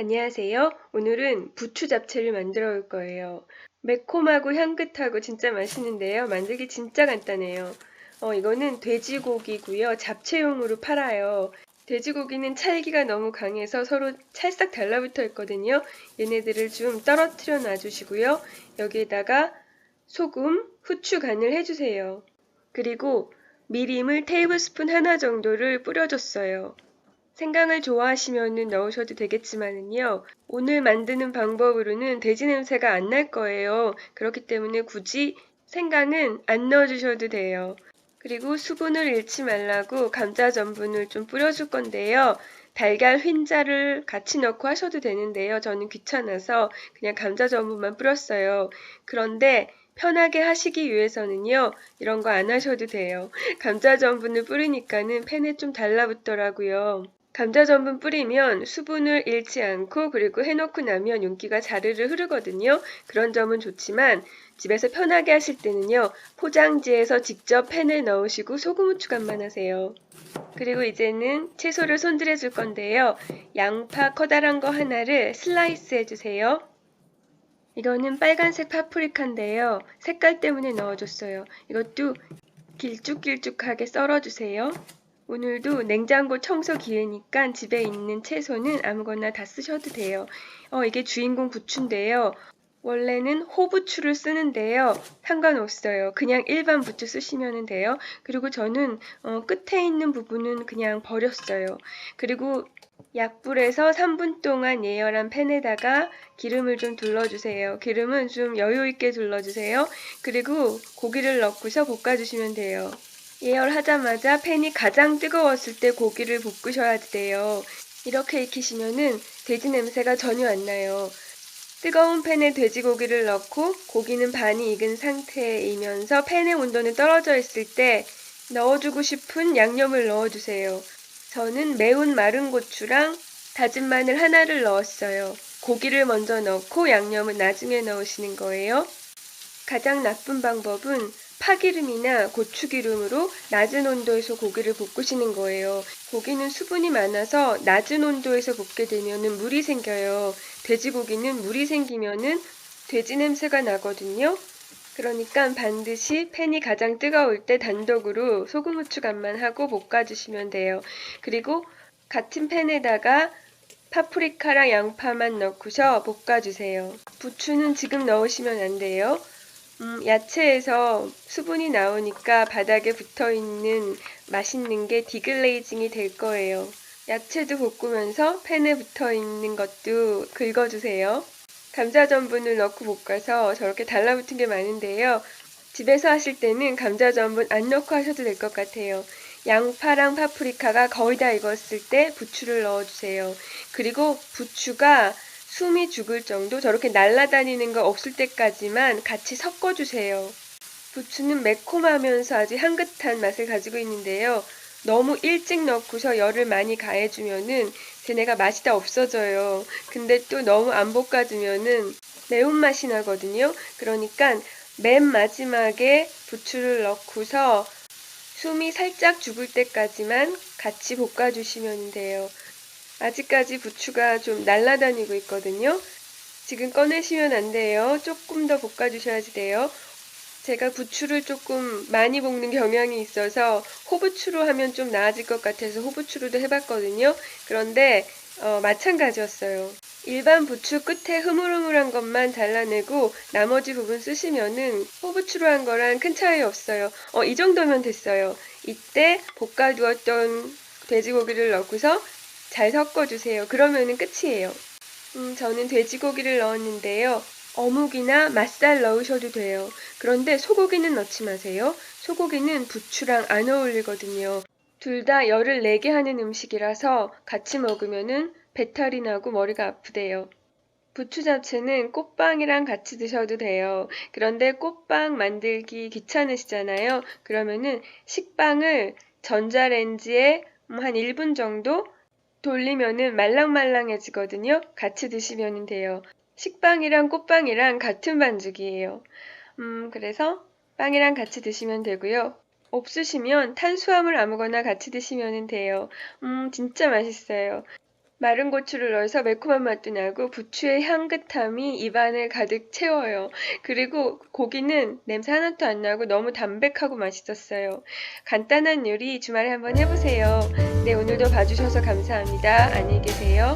안녕하세요. 오늘은 부추 잡채를 만들어 볼 거예요. 매콤하고 향긋하고 진짜 맛있는데요. 만들기 진짜 간단해요. 어, 이거는 돼지고기고요. 잡채용으로 팔아요. 돼지고기는 찰기가 너무 강해서 서로 찰싹 달라붙어 있거든요. 얘네들을 좀 떨어뜨려 놔주시고요. 여기에다가 소금, 후추 간을 해주세요. 그리고 미림을 테이블 스푼 하나 정도를 뿌려줬어요. 생강을 좋아하시면 넣으셔도 되겠지만은요. 오늘 만드는 방법으로는 돼지 냄새가 안 날 거예요. 그렇기 때문에 굳이 생강은 안 넣어주셔도 돼요. 그리고 수분을 잃지 말라고 감자 전분을 좀 뿌려줄 건데요. 달걀 흰자를 같이 넣고 하셔도 되는데요. 저는 귀찮아서 그냥 감자 전분만 뿌렸어요. 그런데 편하게 하시기 위해서는요. 이런 거 안 하셔도 돼요. 감자 전분을 뿌리니까는 팬에 좀 달라붙더라고요. 감자 전분 뿌리면 수분을 잃지 않고 그리고 해놓고 나면 윤기가 자르르 흐르거든요. 그런 점은 좋지만 집에서 편하게 하실 때는요. 포장지에서 직접 팬에 넣으시고 소금 후추간만 하세요. 그리고 이제는 채소를 손질해 줄 건데요. 양파 커다란 거 하나를 슬라이스 해주세요. 이거는 빨간색 파프리카인데요. 색깔 때문에 넣어줬어요. 이것도 길쭉길쭉하게 썰어주세요. 오늘도 냉장고 청소 기회니까 집에 있는 채소는 아무거나 다 쓰셔도 돼요. 어, 이게 주인공 부추인데요. 원래는 호부추를 쓰는데요. 상관없어요. 그냥 일반 부추 쓰시면 돼요. 그리고 저는 어, 끝에 있는 부분은 그냥 버렸어요. 그리고 약불에서 3분 동안 예열한 팬에다가 기름을 좀 둘러주세요. 기름은 좀 여유 있게 둘러주세요. 그리고 고기를 넣고서 볶아주시면 돼요. 예열하자마자 팬이 가장 뜨거웠을 때 고기를 볶으셔야 돼요. 이렇게 익히시면은 돼지 냄새가 전혀 안 나요. 뜨거운 팬에 돼지고기를 넣고 고기는 반이 익은 상태이면서 팬의 온도는 떨어져 있을 때 넣어주고 싶은 양념을 넣어주세요. 저는 매운 마른 고추랑 다진 마늘 하나를 넣었어요. 고기를 먼저 넣고 양념은 나중에 넣으시는 거예요. 가장 나쁜 방법은 파기름이나 고추기름으로 낮은 온도에서 고기를 볶으시는 거예요. 고기는 수분이 많아서 낮은 온도에서 볶게 되면 물이 생겨요. 돼지고기는 물이 생기면은 돼지 냄새가 나거든요. 그러니까 반드시 팬이 가장 뜨거울 때 단독으로 소금 후추 간만 하고 볶아주시면 돼요. 그리고 같은 팬에다가 파프리카랑 양파만 넣고서 볶아주세요. 부추는 지금 넣으시면 안 돼요. 음, 야채에서 수분이 나오니까 바닥에 붙어 있는 맛있는 게 디글레이징이 될 거예요. 야채도 볶으면서 팬에 붙어 있는 것도 긁어주세요. 감자 전분을 넣고 볶아서 저렇게 달라붙은 게 많은데요. 집에서 하실 때는 감자 전분 안 넣고 하셔도 될 것 같아요. 양파랑 파프리카가 거의 다 익었을 때 부추를 넣어주세요. 그리고 부추가 숨이 죽을 정도 저렇게 날아다니는 거 없을 때까지만 같이 섞어주세요. 부추는 매콤하면서 아주 향긋한 맛을 가지고 있는데요. 너무 일찍 넣고서 열을 많이 가해주면은 쟤네가 맛이 다 없어져요. 근데 또 너무 안 볶아주면은 매운맛이 나거든요. 그러니까 맨 마지막에 부추를 넣고서 숨이 살짝 죽을 때까지만 같이 볶아주시면 돼요. 아직까지 부추가 좀 날아다니고 있거든요. 지금 꺼내시면 안 돼요. 조금 더 볶아주셔야지 돼요. 제가 부추를 조금 많이 볶는 경향이 있어서 호부추로 하면 좀 나아질 것 같아서 호부추로도 해봤거든요. 그런데 어, 마찬가지였어요. 일반 부추 끝에 흐물흐물한 것만 잘라내고 나머지 부분 쓰시면은 호부추로 한 거랑 큰 차이 없어요. 어, 이 정도면 됐어요. 이때 볶아두었던 돼지고기를 넣고서 잘 섞어주세요. 그러면은 끝이에요. 음, 저는 돼지고기를 넣었는데요. 어묵이나 맛살 넣으셔도 돼요. 그런데 소고기는 넣지 마세요. 소고기는 부추랑 안 어울리거든요. 둘 다 열을 내게 하는 음식이라서 같이 먹으면은 배탈이 나고 머리가 아프대요. 부추 잡채는 꽃빵이랑 같이 드셔도 돼요. 그런데 꽃빵 만들기 귀찮으시잖아요. 그러면은 식빵을 전자레인지에 한 1분 정도 돌리면은 말랑말랑해지거든요. 같이 드시면 돼요. 식빵이랑 꽃빵이랑 같은 반죽이에요. 음, 그래서 빵이랑 같이 드시면 되고요. 없으시면 탄수화물 아무거나 같이 드시면 돼요. 음, 진짜 맛있어요. 마른 고추를 넣어서 매콤한 맛도 나고 부추의 향긋함이 입안을 가득 채워요. 그리고 고기는 냄새 하나도 안 나고 너무 담백하고 맛있었어요. 간단한 요리 주말에 한번 해보세요. 네, 오늘도 봐주셔서 감사합니다. 안녕히 계세요.